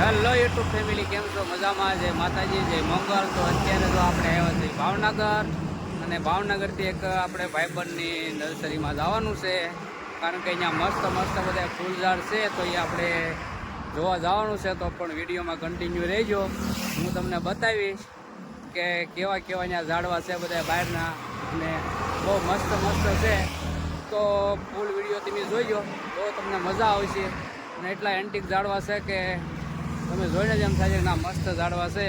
Hello YouTube family, કેમ છો? મજામાં છે? માતાજી, જય મંગળ. તો અત્યારે તો આપણે આવ્યા છીએ ભાવનગર અને ભાવનગરથી એક આપણે ભાઈબંધની નર્સરીમાં જવાનું છે. કારણ કે અહીંયા મસ્ત મસ્ત બધા ફૂલઝાડ છે, તો એ આપણે જોવા જવાનું છે. તો પણ વિડીયોમાં કન્ટિન્યુ રહેજો. હું તમને બતાવીશ કે કેવા કેવા અહીંયા ઝાડવા છે બધા બહારના અને બહુ મસ્ત મસ્ત છે. તો ફૂલ વીડિયો તમે જોઈજો તો તમને મજા આવશે. અને એટલા એન્ટિક ઝાડવા છે કે તમે જોઈને જ એમ થાય છે ના, મસ્ત ઝાડવા છે.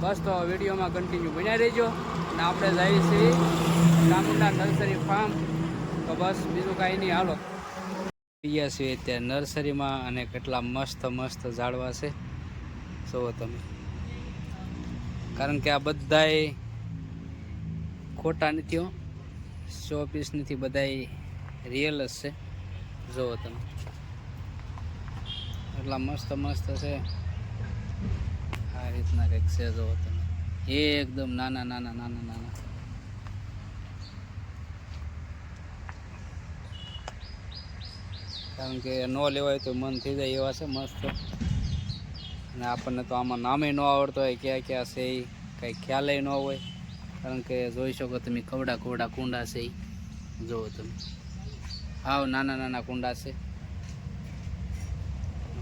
બસ તો વિડીયોમાં કન્ટિન્યુ બન્યા રહેજો. અને આપણે જઈએ છીએ ચામુંડા નર્સરી ફાર્મ તો બસ બીજું કાંઈ નહીં, હાલો. ગયા છીએ ત્યાં નર્સરીમાં અને કેટલા મસ્ત મસ્ત ઝાડવા છે. જુઓ તમે. કારણ કે આ બધાય ખોટા નથી હો. શો પીસ નથી, બધાય રિયલ જ છે. જુઓ તમે. એટલા મસ્ત મસ્ત છે. આ રીતના કંઈક છે જુઓ તમે. એકદમ નાના નાના નાના નાના. કારણ કે ન લેવાય તો મન થઈ જાય એવા છે મસ્ત. અને આપણને તો આમાં નામે ન આવડતો હોય, ક્યાં ક્યાં છે એ કંઈ ખ્યાલ ન હોય. કારણ કે જોઈ શકો તમે કવડા કવડા કુંડા છે એ જુઓ તમે. હાવ નાના નાના કુંડા છે.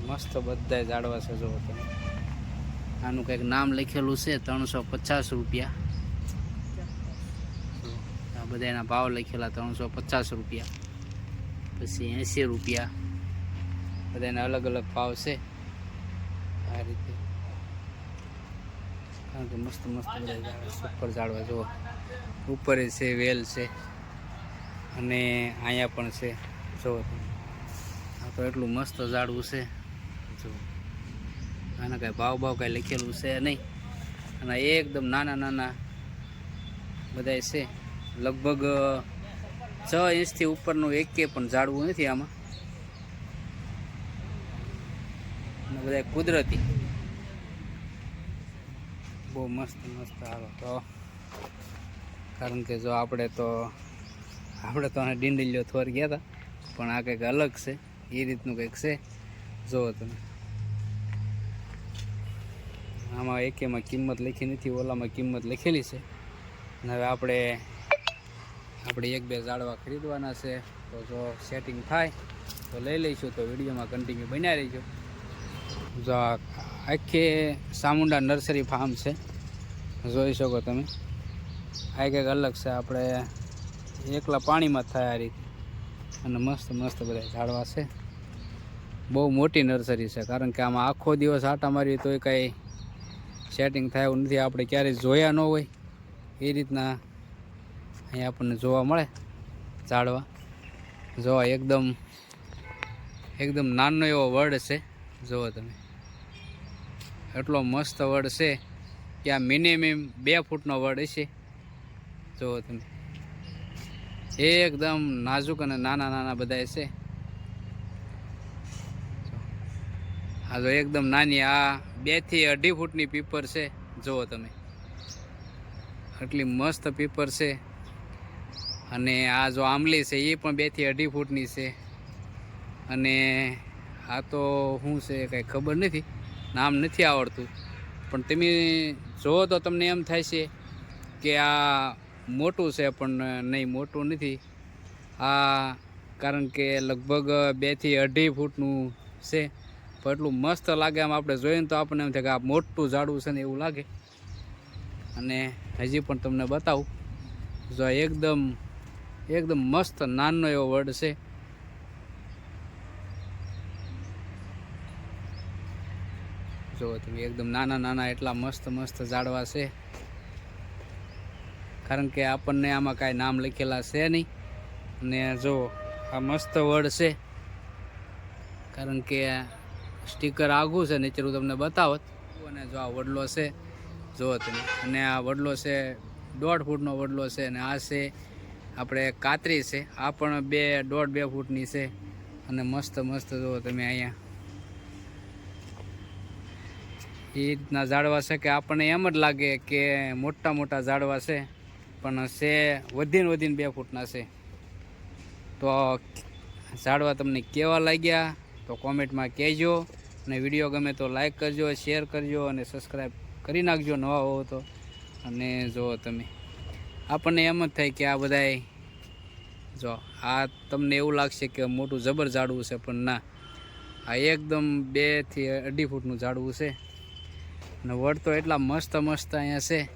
મસ્ત બધા ઝાડવા છે જુઓ તમે. આનું કંઈક નામ લખેલું છે, ત્રણસો પચાસ રૂપિયા. આ બધા એના ભાવ લખેલા ત્રણસો પચાસ રૂપિયા. પછી એંસી રૂપિયા. બધાના અલગ અલગ ભાવ છે. આ રીતે. કારણ કે મસ્ત મસ્ત બધા સુપર ઝાડવા જુઓ. ઉપર છે, વેલ છે. અને અહીંયા પણ છે. જુઓ તમે. આ તો એટલું મસ્ત ઝાડવું છે. જુઓ આના કાંઈ ભાવ ભાવ કાંઈ લખેલું છે નહીં. અને એકદમ નાના નાના બધાય છે. લગભગ છ ઇંચથી ઉપરનું એકે પણ ઝાડવું નથી આમાં. બધા કુદરતી. બહુ મસ્ત મસ્ત હાલો તો. કારણ કે જો આપણે તો આપણે તો આને ડીંડલીઓ થોર ગયા હતા પણ આ કંઈક અલગ છે. એ રીતનું કંઈક છે. જુઓ તમે. આમાં એકેમાં કિંમત લખી નથી, ઓલામાં કિંમત લખેલી છે. અને હવે આપણે આપણે એક બે ઝાડવા ખરીદવાના છે. તો જો સેટિંગ થાય, તો લઈ લઈશું. તો વિડીયોમાં કન્ટિન્યુ બન્યા રહીજો. જો આખી સામુંડા નર્સરી ફાર્મ છે. જોઈ શકો તમે. આ કંઈક અલગ છે. આપણે એકલા પાણીમાં થાય આ રીતે. અને મસ્ત મસ્ત બધા ઝાડવા છે. બહુ મોટી નર્સરી છે. કારણ કે આમાં આખો દિવસ આટા મારીએ તોય કાંઈ સેટિંગ થાય એવું નથી. આપણે ક્યારેય જોયા ન હોય. એ રીતના અહીંયા આપણને જોવા મળે ઝાડવા. જોવા એકદમ એકદમ નાનો એવો વડ છે. જુઓ તમે. એટલો મસ્ત વડ છે કે આ મિનિમમ બે ફૂટનો વડ હશે. જુઓ તમે. એકદમ નાજુક અને નાના નાના બધા છે. આ જો એકદમ નાની, આ બેથી અઢી ફૂટની પીપર છે. જુઓ તમે. આટલી મસ્ત પીપર છે. અને આ જો આંબલી છે, એ પણ બેથી અઢી ફૂટની છે. અને આ તો શું છે કંઈ ખબર નથી. નામ નથી આવડતું. પણ તમે જુઓ તો તમને એમ થાય છે કે આ મોટું છે, પણ નહીં, મોટું નથી. આ કારણ કે લગભગ બેથી અઢી ફૂટનું છે. પણ એટલું મસ્ત લાગે આમ આપણે જોઈએ તો આપણને એમ થાય કે આ મોટું ઝાડવું છે ને એવું લાગે. અને હજી પણ તમને બતાવું, જો એકદમ એકદમ મસ્ત નાનો એવો વડ છે. જો તમે એકદમ નાના નાના એટલા મસ્ત મસ્ત ઝાડવા છે. કારણ કે આપણને આમાં કાંઈ નામ લખેલા છે નહીં. અને જો આ મસ્ત વડ છે. કારણ કે સ્ટીકર આઘું છે, નીચે હું તમને બતાવત. અને જો આ વડલો છે, જુઓ તમે. અને આ વડલો છે, દોઢ ફૂટનો વડલો છે, અને આ છે આપણે કાતરી છે. આ પણ બે, દોઢ બે ફૂટની છે. અને મસ્ત મસ્ત જુઓ તમે અહીંયા. એ રીતના ઝાડવા છે કે આપણને એમ જ લાગે કે મોટા મોટા ઝાડવા છે, પણ છે વધીને વધીને બે ફૂટના છે. તો ઝાડવા તમને કેવા લાગ્યા? તો કોમેન્ટમાં કહેજો અને વીડિયો ગમે તો લાઇક કરજો, શેર કરજો અને સબસ્ક્રાઈબ કરી નાખજો નવા હોવ તો. અને જુઓ તમે, આપણને એમ જ થાય કે આ બધાય, જો, આ તમને એવું લાગશે કે મોટું જબર ઝાડવું છે, પણ ના. આ એકદમ બેથી અઢી ફૂટનું ઝાડવું છે. અને વડ તો એટલા મસ્ત મસ્ત અહીંયા છે.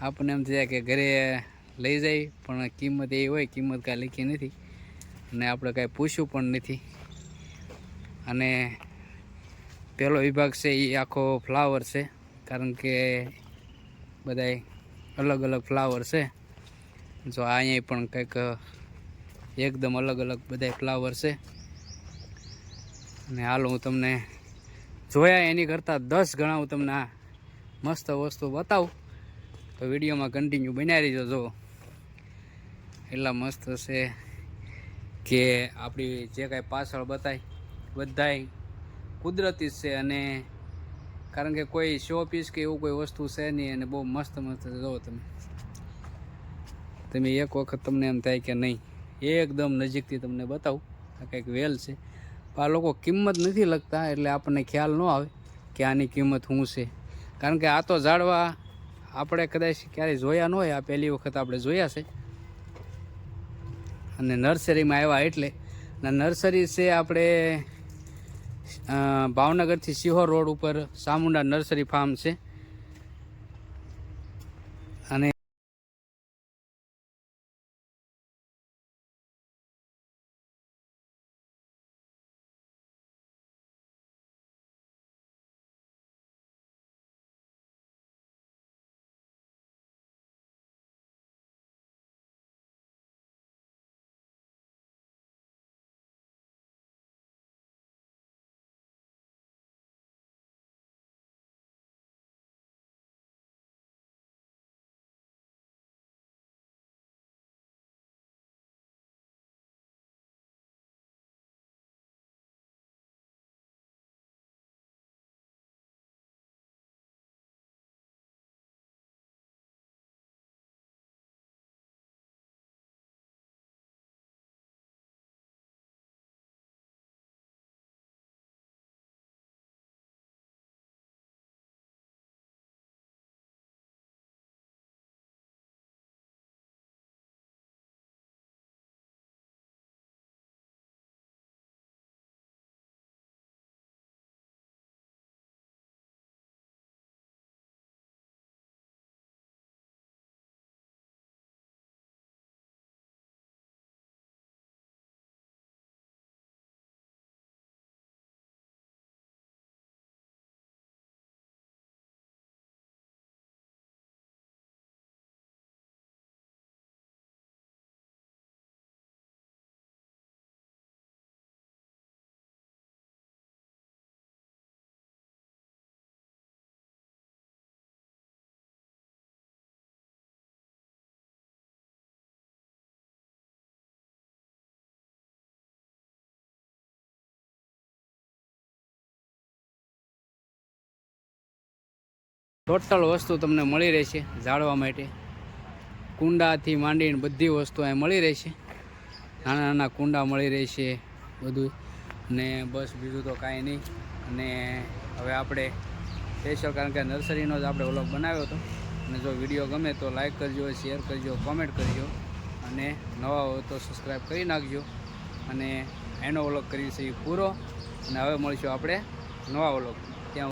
આપણને એમ થાય કે ઘરે લઈ જાય, પણ કિંમત એ હોય, કિંમત કાંઈ લખી નથી. અને આપણે કાંઈ પૂછ્યું પણ નથી. અને પહેલો વિભાગ છે એ આખો ફ્લાવર છે, કારણ કે બધાય અલગ અલગ ફ્લાવર છે. જો અહીંયા પણ કંઈક એકદમ અલગ અલગ બધાય ફ્લાવર છે. અને હાલ હું તમને જોયા એની કરતાં દસ ગણા હું તમને આ મસ્ત વસ્તુ બતાવું. તો વિડીયોમાં કન્ટિન્યુ બનાવી જો. એટલા મસ્ત છે કે આપણી જે કાંઈ પાછળ બતાય બધાય કુદરતી છે અને કારણ કે કોઈ શો પીસ કે એવું કોઈ વસ્તુ છે નહીં અને બહુ મસ્ત મસ્ત જોવો તમે. તમે એક વખત તમને એમ થાય કે નહીં, એકદમ નજીકથી તમને બતાવું. આ કંઈક વેલ છે. આ લોકો કિંમત નથી લખતા એટલે આપણને ખ્યાલ ન આવે કે આની કિંમત શું છે. કારણ કે આ તો ઝાડવા આપણે કદાચ ક્યારેય જોયા ન હોય, આ પહેલી વખત આપણે જોયા છે. અને નર્સરીમાં આવ્યા એટલે નર્સરી છે આપણે ભાવનગરથી સિહોર રોડ ઉપર સામુંડા નર્સરી ફાર્મ છે. ટોટલ વસ્તુ તમને મળી રહેશે ઝાડવા માટે. કુંડાથી માંડીને બધી વસ્તુ અહીં મળી રહેશે. નાના નાના કુંડા મળી રહેશે બધું. ને બસ બીજું તો કાંઈ નહીં. અને હવે આપણે સ્પેશિયલ કારણ કે નર્સરીનો જ આપણે વ્લોગ બનાવ્યો હતો. અને જો વીડિયો ગમે તો લાઈક કરજો શેર કરજો કોમેન્ટ કરજો. અને નવા હોય તો સબસ્ક્રાઈબ કરી નાખજો. અને એનો વ્લોગ કરી છે એ પૂરો. અને હવે મળીશું આપણે નવા વ્લોગમાં